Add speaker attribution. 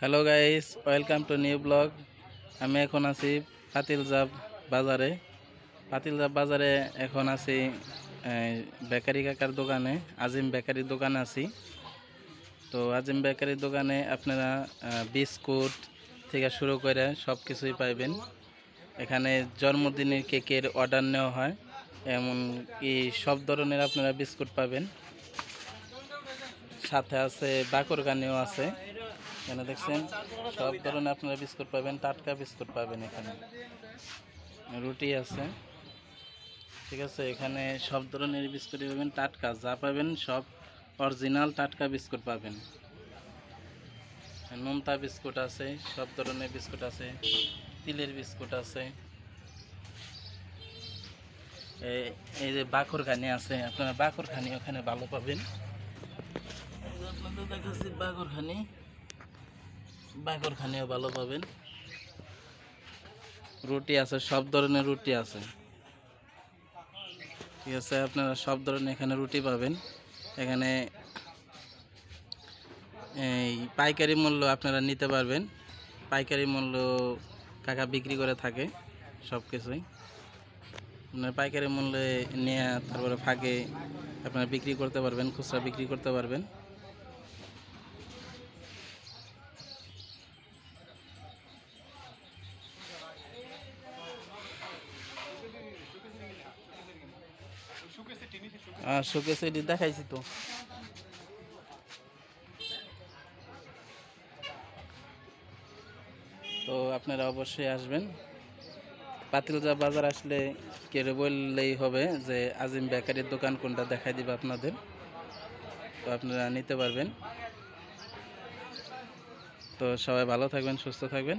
Speaker 1: Hello guys welcome to new blog আমি এখন আছি পাতিলজাব বাজারে। পাতিলজাব বাজারে এখন আছি বেকারি কাকার দোকানে, আজিম বেকারির দোকানে আছি। তো আজিম বেকারির দোকানে আপনারা বিস্কুট থেকে শুরু করে সব কিছুই পাইবেন। এখানে জন্মদিনের কেকের অর্ডার নেওয়া হয়, এমন কি সব ধরনের আপনারা বিস্কুট পাবেন। সাথে আছে বাকর বাকরগানিও আছে। এখানে দেখছেন, সব ধরনের আপনারা বিস্কুট পাবেন, টাটকা বিস্কুট পাবেন এখানে। রুটি আছে, ঠিক আছে? এখানে সব ধরনের বিস্কুট পাবেন, টাটকা যা পাবেন, সব অরিজিনাল টাটকা বিস্কুট পাবেন। নোনতা বিস্কুট আছে, সব ধরনের বিস্কুট আছে, তিলের বিস্কুট আছে। এই- যে বাকরখানি আছে, আপনারা বাকরখানি ওখানে ভালো পাবেন। আপনাদের দেখাচ্ছি বাকরখানি। বাকরখানিও ভালো পাবেন। রুটি আছে, সব ধরনের রুটি আছে। ঠিক আছে, আপনারা সব ধরনের এখানে রুটি পাবেন। এখানে এই পাইকারি মূল্য আপনারা নিতে পারবেন। পাইকারি মূল্য কাকা বিক্রি করে থাকে সব কিছুই আপনার পাইকারি মূল্যে নিয়ে তারপরে ফাঁকে আপনারা বিক্রি করতে পারবেন, খুচরা বিক্রি করতে পারবেন। শোকেসে এটি দেখাইছি তো। তো আপনারা অবশ্যই আসবেন। পাতিলজা বাজার আসলে কেড়ে বললেই হবে যে আজিম বেকারির দোকান কোনটা দেখাই দিবে আপনাদের। তো আপনারা নিতে পারবেন। তো সবাই ভালো থাকবেন, সুস্থ থাকবেন।